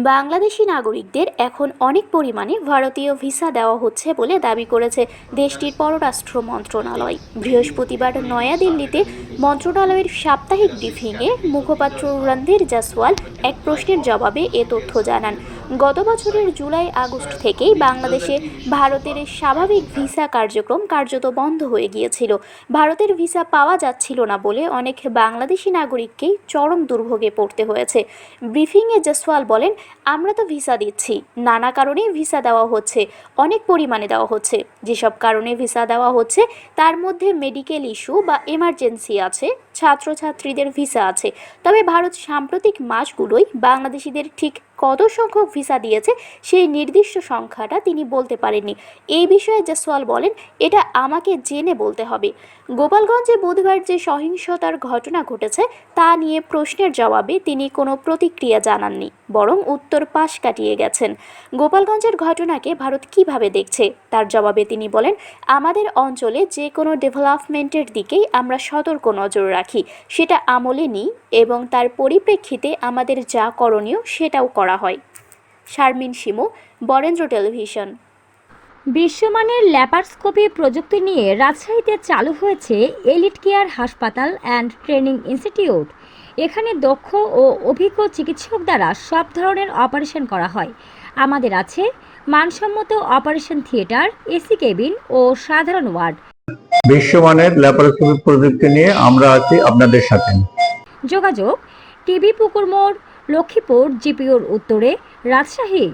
বাংলাদেশি নাগরিকদের এখন অনেক পরিমাণে ভারতীয় ভিসা দেওয়া হচ্ছে বলে দাবি করেছে দেশটির পররাষ্ট্র মন্ত্রণালয়। বৃহস্পতিবার নয়াদিল্লিতে মন্ত্রণালয়ের সাপ্তাহিক ব্রিফিংয়ে মুখপাত্র রণধীর জাসওয়াল এক প্রশ্নের জবাবে এ তথ্য জানান। গত বছরের জুলাই আগস্ট থেকেই বাংলাদেশে ভারতের স্বাভাবিক ভিসা কার্যক্রম কার্যত বন্ধ হয়ে গিয়েছিল। ভারতের ভিসা পাওয়া যাচ্ছিল না বলে অনেক বাংলাদেশি নাগরিককেই চরম দুর্ভোগে পড়তে হয়েছে। ব্রিফিংয়ে জসওয়াল বলেন, আমরা তো ভিসা দিচ্ছি। নানা কারণে ভিসা দেওয়া হচ্ছে, অনেক পরিমাণে দেওয়া হচ্ছে। যেসব কারণে ভিসা দেওয়া হচ্ছে, তার মধ্যে মেডিকেল ইস্যু বা এমার্জেন্সি আছে, ছাত্রছাত্রীদের ভিসা আছে। তবে ভারত সাম্প্রতিক মাসগুলোই বাংলাদেশিদের ঠিক কত সংখ্যক ভিসা দিয়েছে সেই নির্দিষ্ট সংখ্যাটা তিনি বলতে পারেননি। এই বিষয়ে জেসওয়াল বলেন, এটা আমাকে জেনে বলতে হবে। গোপালগঞ্জে বুধবার যে সহিংসতার ঘটনা ঘটেছে, তা নিয়ে প্রশ্নের জবাবে তিনি কোনো প্রতিক্রিয়া জানাননি। বরং উত্তর পাশ কাটিয়ে গেছেন। গোপালগঞ্জের ঘটনাকে ভারত কীভাবে দেখছে? তার জবাবে তিনি বলেন, আমাদের অঞ্চলে যে কোনো ডেভেলপমেন্টের দিকেই আমরা সতর্ক নজর রাখি। সেটা আমলে নিই এবং তার পরিপ্রেক্ষিতে আমাদের যা করণীয় সেটাও করা হয়। শারমিন শিমু, বরেন্দ্র টেলিভিশন। বিশ্বমানের ল্যাপারস্কোপি প্রযুক্তি নিয়ে রাজশাহীতে চালু হয়েছে এলিট কেয়ার হাসপাতাল অ্যান্ড ট্রেনিং ইনস্টিটিউট। এখানে দক্ষ ও অভিজ্ঞ চিকিৎসক দ্বারা সব ধরনের অপারেশন করা হয়। আমাদের আছে মানসম্মত অপারেশন থিয়েটার এসি কেবিন ও সাধারণ ওয়ার্ড। বিশ্বমানের ল্যাপারোস্কোপি প্রযুক্তি নিয়ে আমরা আছি আপনাদের সাথে। যোগাযোগ টিবি পুকুর মোড় লক্ষ্মীপুর জিপিওর উত্তরে রাজশাহী।